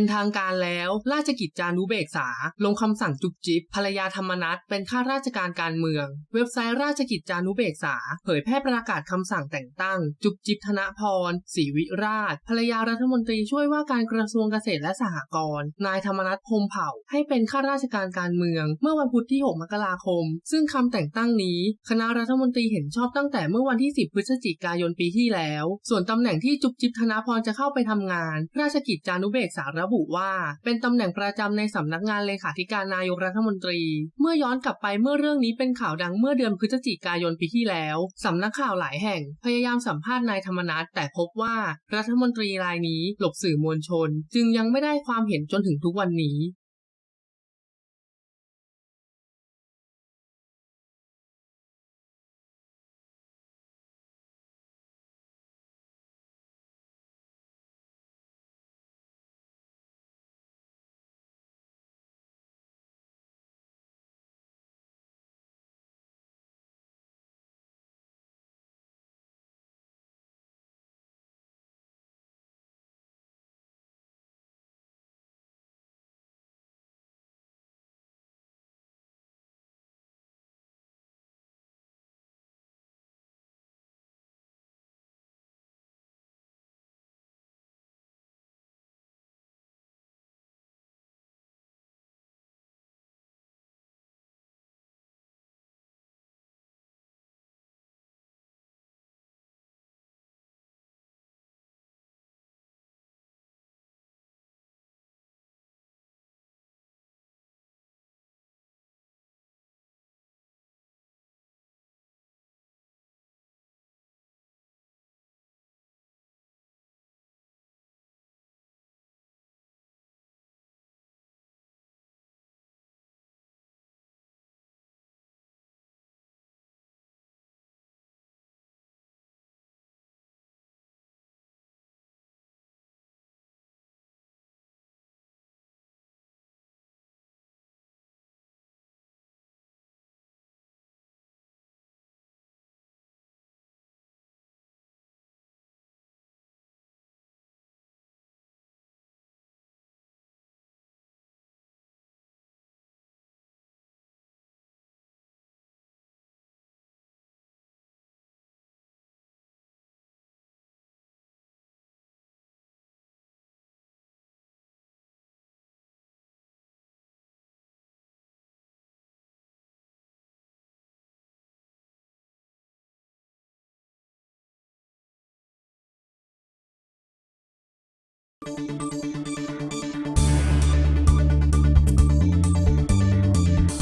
เป็นทางการแล้ว ราชกิจจานุเบกษา ลงคำสั่งจุบจิบภรรยาธรรมนัตเป็นข้าราชการการเมือง เว็บไซต์ราชกิจจานุเบกษา เผยแพร่ประกาศคำสั่งแต่งตั้ง จุบจิบธนพรศรีวิราช ภรรยารัฐมนตรีช่วยว่าการกระทรวงเกษตรและสหกรณ์นายธรรมนัฐพรมเผ่า ให้เป็นข้าราชการการเมือง เมื่อวันพุธที่ 6 มกราคม ซึ่งคำแต่งตั้งนี้ คณะรัฐมนตรีเห็นชอบตั้งแต่เมื่อวันที่ 10 พฤศจิกายนปีที่แล้ว ส่วนตำแหน่งที่จุบจิบธนพรจะเข้าไปทำงาน ราชกิจจานุเบกษาระบุว่า เป็นตำแหน่งประจำในสำนักงานเลขาธิการนายกรัฐมนตรี เมื่อย้อนกลับไปเมื่อเรื่องนี้เป็นข่าวดังเมื่อเดือนพฤศจิกายนปีที่แล้วสำนักข่าวหลายแห่ง พยายามสัมภาษณ์นายธรรมนัฐแต่พบว่ารัฐมนตรีรายนี้หลบสื่อมวลชน จึงยังไม่ได้ความเห็นจนถึงทุกวันนี้